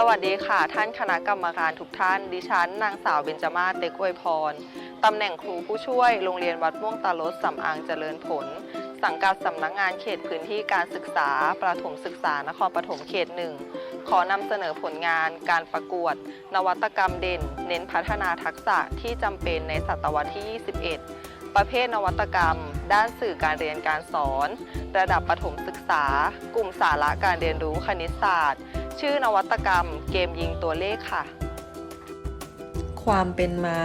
สวัสดีค่ะ ท่านคณะกรรมการทุกท่าน ดิฉัน นางสาวเบญจมาศเต็กอวยพร ตำแหน่งครูผู้ช่วย โรงเรียนวัดม่วงตาลดสำอางเจริญผล สังกัดสำนักงานเขตพื้นที่การศึกษา ประถมศึกษานครปฐมเขตหนึ่ง ขอนำเสนอผลงาน การประกวด นวัตกรรมเด่น เน้นพัฒนาทักษะที่จำเป็นในศตวรรษที่ 21 ประเภทนวัตกรรม ด้านสื่อการเรียนการสอน ระดับประถมศึกษา กลุ่มสาระการเรียนรู้คณิตศาสตร์ ชื่อนวัตกรรม เกมยิงตัวเลขค่ะ ความเป็นมา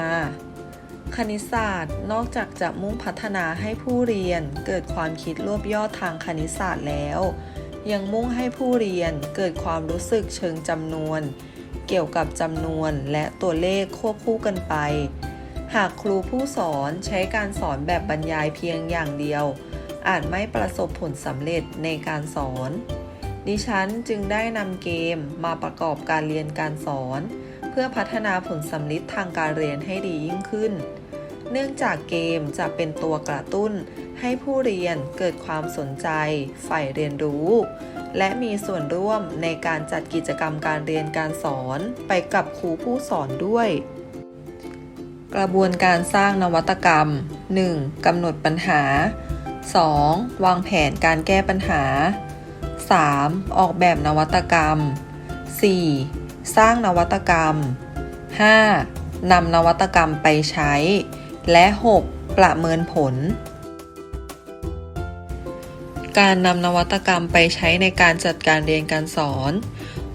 คณิตศาสตร์นอกจากจะมุ่งพัฒนาให้ผู้เรียนเกิดความคิดรวบยอดทางคณิตศาสตร์แล้ว ยังมุ่งให้ผู้เรียนเกิดความรู้สึกเชิงจำนวน เกี่ยวกับจำนวนและตัวเลขควบคู่กันไป หากครูผู้สอนใช้การสอนแบบบรรยายเพียงอย่างเดียว อาจไม่ประสบผลสำเร็จในการสอน ดิฉันจึงได้นำเกมมาประกอบการเรียนการสอน เพื่อพัฒนาผลสำลิดทางการเรียนให้ดียิ่งขึ้น เนื่องจากเกมจะเป็นตัวกระตุ้น ให้ผู้เรียนเกิดความสนใจ ใฝ่เรียนรู้ และมีส่วนร่วมในการจัดกิจกรรมการเรียนการสอนไปกับครูผู้สอนด้วยกระบวนการสร้างนวัตกรรม 1. กำหนดปัญหา 2. วางแผนการแก้ปัญหา 3. ออกแบบนวัตกรรม 4. สร้างนวัตกรรม 5. นำนวัตกรรมไปใช้ และ 6. ประเมินผล การนำนวัตกรรมไปใช้ในการจัดการเรียนการสอน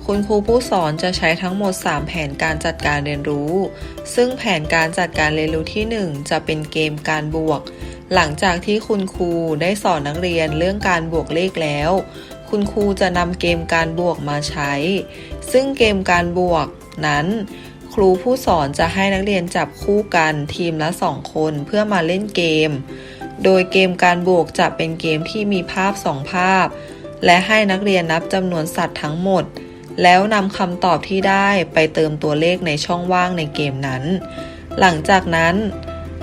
คุณครูผู้สอนจะใช้ทั้งหมด 3 แผนการจัดการเรียนรู้ ซึ่งแผนการจัดการเรียนรู้ที่ 1 จะเป็นเกมการบวกหลังจากที่คุณครูได้สอนนักเรียนเรื่องการบวกเลขแล้ว คุณครูจะนำเกมการบวกมาใช้ ซึ่งเกมการบวกนั้น ครูผู้สอนจะให้นักเรียนจับคู่กันทีมละ 2 คนเพื่อมาเล่นเกม โดยเกมการบวกจะเป็นเกมที่มีภาพ 2 ภาพ และให้นักเรียนนับจำนวนสัตว์ทั้งหมด แล้วนำคำตอบที่ได้ไปเติมตัวเลขในช่องว่างในเกมนั้น หลังจากนั้น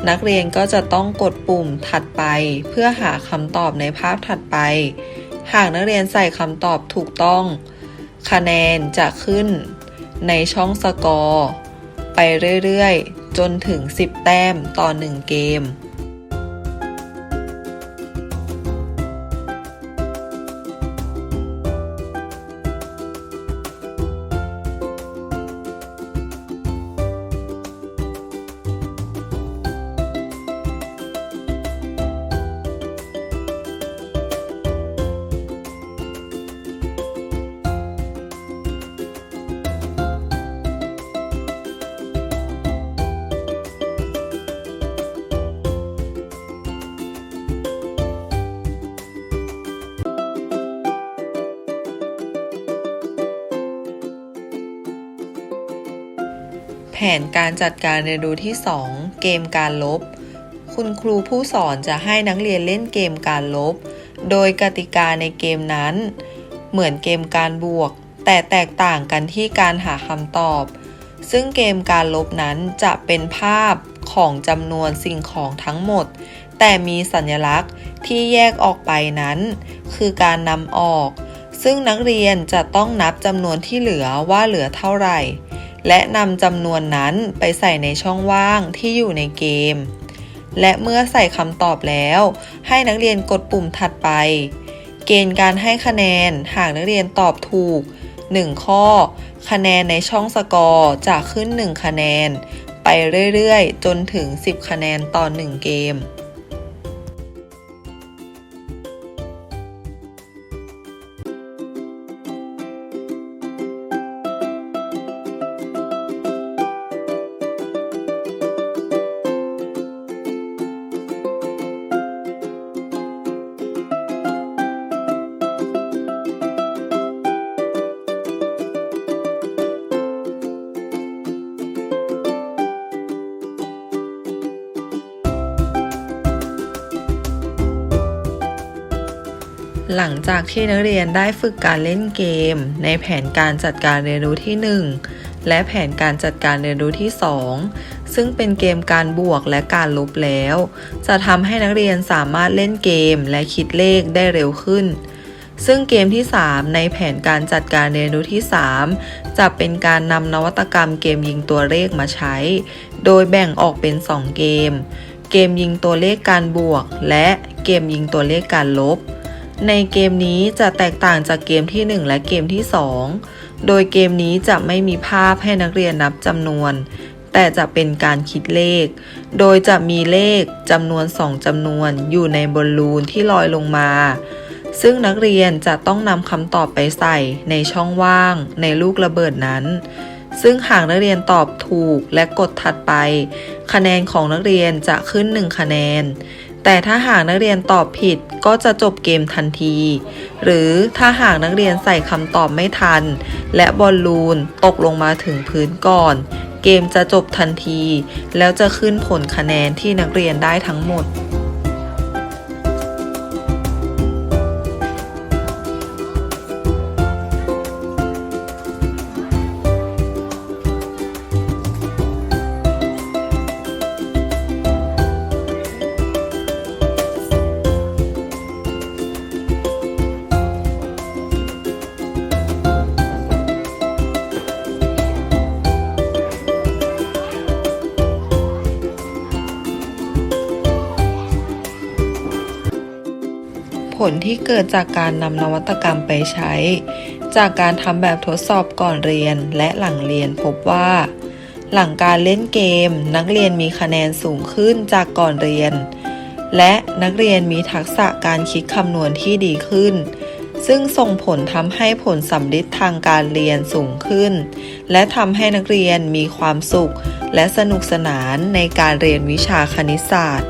นักเรียนก็จะต้องกดปุ่มถัดไป เพื่อหาคำตอบในภาพถัดไป หากนักเรียนใส่คำตอบถูกต้อง คะแนนจะขึ้นในช่องสกอร์ ไปเรื่อยๆ จนถึง 10 แต้มต่อ 1 เกม นการจัดการเรียนรู้ที่ 2 เกมการลบ คุณครูผู้สอนจะให้นักเรียนเล่นเกมการลบ โดยกติกาในเกมนั้น เหมือนเกมการบวก แต่แตกต่างกันที่การหาคำตอบ ซึ่งเกมการลบนั้นจะเป็นภาพของจำนวนสิ่งของทั้งหมด แต่มีสัญลักษณ์ที่แยกออกไปนั้น คือการนำออก ซึ่งนักเรียนจะต้องนับจำนวนที่เหลือว่าเหลือเท่าไหร่ และนำจำนวนนั้นไปใส่ในช่องว่างที่อยู่ในเกม และเมื่อใส่คำตอบแล้ว ให้นักเรียนกดปุ่มถัดไป เกณฑ์การให้คะแนนหากนักเรียนตอบถูก 1 ข้อ คะแนนในช่องสกอร์จะขึ้น 1 คะแนน ไปเรื่อยๆ จนถึง 10 คะแนนต่อ 1 เกม หลังจากที่นักเรียนได้ฝึกการเล่นเกม ในแผนการจัดการเรียนรู้ที่ 1 และแผนการจัดการเรียนรู้ที่ 2 ซึ่งเป็นเกมการบวกและการลบแล้ว จะทำให้นักเรียนสามารถเล่นเกมและคิดเลขได้เร็วขึ้น ซึ่งเกมที่ 3 ในแผนการจัดการเรียนรู้ที่ 3 จะเป็นการนำนวัตกรรมเกมยิงตัวเลขมาใช้ โดยแบ่งออกเป็น 2 เกม เกมยิงตัวเลขการบวก และเกมยิงตัวเลขการลบ ในเกมนี้จะแตกต่างจากเกมที่ 1 และเกมที่ 2 โดยเกมนี้จะไม่มีภาพให้นักเรียนนับจำนวน แต่จะเป็นการคิดเลข โดยจะมีเลขจำนวน 2จำนวนอยู่ในบอลลูนที่ลอยลงมา ซึ่งนักเรียนจะต้องนำคำตอบไปใส่ในช่องว่าง ในลูกระเบิดนั้น ซึ่งหากนักเรียนตอบถูกและกดถัดไป คะแนนของนักเรียนจะขึ้น 1 คะแนน แต่ถ้าหากนักเรียนตอบผิดก็จะจบเกมทันที หรือถ้าหากนักเรียนใส่คำตอบไม่ทัน และบอลลูนตกลงมาถึงพื้นก่อน เกมจะจบทันที แล้วจะขึ้นผลคะแนนที่นักเรียนได้ทั้งหมด ลที่เกิดจากการนำนวัตกรรมไปใช้ จากการทำแบบทดสอบก่อนเรียนและหลังเรียนพบว่า หลังการเล่นเกม นักเรียนมีคะแนนสูงขึ้นจากก่อนเรียน และนักเรียนมีทักษะการคิดคำนวณที่ดีขึ้น ซึ่งส่งผลทำให้ผลสำลิดทางการเรียนสูงขึ้น และทำให้นักเรียนมีความสุข และสนุกสนานในการเรียนวิชาคณิตศาสตร์